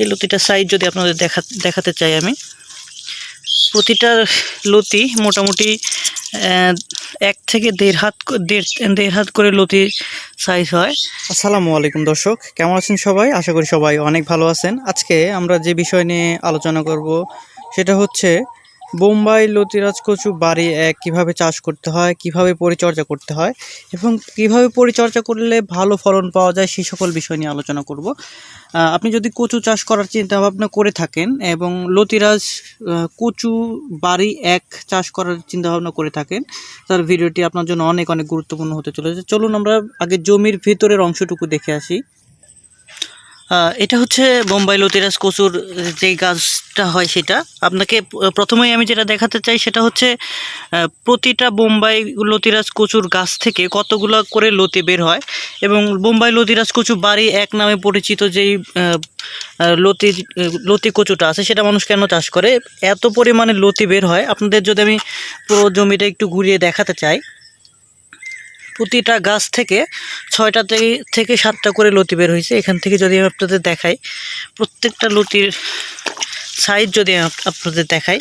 এই লতিটার সাইজ যদি আপনাদের দেখা, দেখাতে চাই আমি। প্রতিটা লতি মোটামুটি এক থেকে দেড় হাত, দেড় দেড় হাত করে লতি সাইজ হয়। আসসালামু আলাইকুম দর্শক, কেমন আছেন সবাই? আশা করি সবাই অনেক ভালো আছেন। আজকে আমরা যে বিষয় নিয়ে আলোচনা করব, সেটা হচ্ছে বোম্বাই লতিরাজ কচু বাড়ি এক কীভাবে চাষ করতে হয়, কীভাবে পরিচর্যা করতে হয় এবং কীভাবে পরিচর্যা করলে ভালো ফলন পাওয়া যায় সেই সকল বিষয় নিয়ে আলোচনা করব। আপনি যদি কচু চাষ করার চিন্তা ভাবনা করে থাকেন এবং লতিরাজ কচু বাড়ি এক চাষ করার চিন্তা ভাবনা করে থাকেন, তার ভিডিওটি আপনার জন্য অনেক অনেক গুরুত্বপূর্ণ হতে চলেছে। চলুন আমরা আগে জমির ভিতরের অংশটুকু দেখে আসি। এটা হচ্ছে বোম্বাই লতিরাজ কচুর যে গাছটা হয় সেটা। আপনাকে প্রথমেই আমি যেটা দেখাতে চাই সেটা হচ্ছে প্রতিটা বোম্বাই লতিরাজ কচুর গাছ থেকে কতগুলো করে লতি বের হয় এবং বোম্বাই লতিরাজ কচু বাড়ি এক নামে পরিচিত যেই লতি লতি কচুটা আছে সেটা মানুষ কেন চাষ করে? এত পরিমাণে লতি বের হয়। আপনাদের যদি আমি পুরো জমিটা একটু ঘুরিয়ে দেখাতে চাই প্রতিটা গাছ থেকে ছয়টা থেকে সাতটা করে লতি বের হয়েছে। এখান থেকে যদি আমি আপনাদের দেখাই, প্রত্যেকটা লতির সাইজ যদি আপনাদের দেখাই,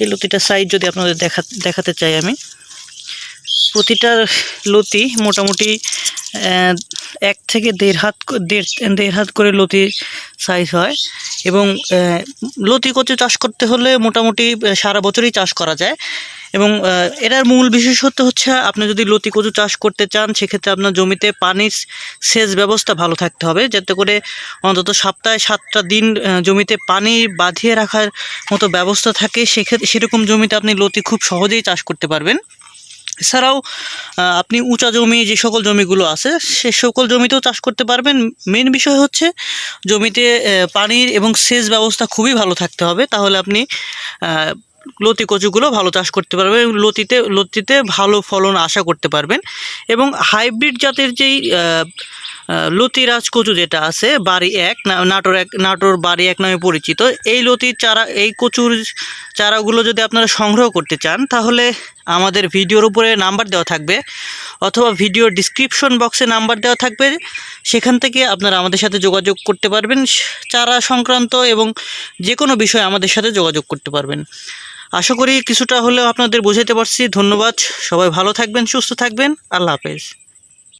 এই লতিটার সাইজ যদি আপনাদের দেখা দেখাতে চাই আমি, প্রতিটা লতি মোটামুটি এক থেকে দেড় হাত দেড় দেড় হাত করে লতি সাইজ হয় এবং লতি কচু চাষ করতে হলে মোটামুটি সারা বছরই চাষ করা যায়। এবং এটার মূল বিশেষত্ব হচ্ছে আপনি যদি লতি কচু চাষ করতে চান, সেক্ষেত্রে আপনার জমিতে পানির সেচ ব্যবস্থা ভালো থাকতে হবে। যাতে করে অন্তত সপ্তাহে সাতটা দিন জমিতে পানি বাঁধিয়ে রাখার মতো ব্যবস্থা থাকে, সেক্ষেত্রে সেরকম জমিতে আপনি লতি খুব সহজেই চাষ করতে পারবেন। এছাড়াও আপনি উঁচা জমি যে সকল জমিগুলো আছে, সে সকল জমিতেও চাষ করতে পারবেন। মেন বিষয় হচ্ছে জমিতে পানির এবং সেচ ব্যবস্থা খুবই ভালো থাকতে হবে। তাহলে আপনি লতি কচুগুলো ভালো চাষ করতে পারবেন লতিতে লতিতে ভালো ফলন আশা করতে পারবেন। এবং হাইব্রিড জাতের যেই লতিরাজ কচু যেটা আছে, বাড়ি এক নাটোর এক, নাটোর বাড়ি এক নামে পরিচিত। এই লতির চারা, এই কচুর চারাগুলো যদি আপনারা সংগ্রহ করতে চান, তাহলে আমাদের ভিডিওর উপরে নাম্বার দেওয়া থাকবে, অথবা ভিডিও ডিসক্রিপশন বক্সে নাম্বার দেওয়া থাকবে। সেখান থেকে আপনারা আমাদের সাথে যোগাযোগ করতে পারবেন, চারা সংক্রান্ত এবং যে কোনো বিষয়ে আমাদের সাথে যোগাযোগ করতে পারবেন। আশা করি কিছুটা হলেও আপনাদের বোঝাতে পারছি। ধন্যবাদ। সবাই ভালো থাকবেন, সুস্থ থাকবেন। আল্লাহ হাফেজ।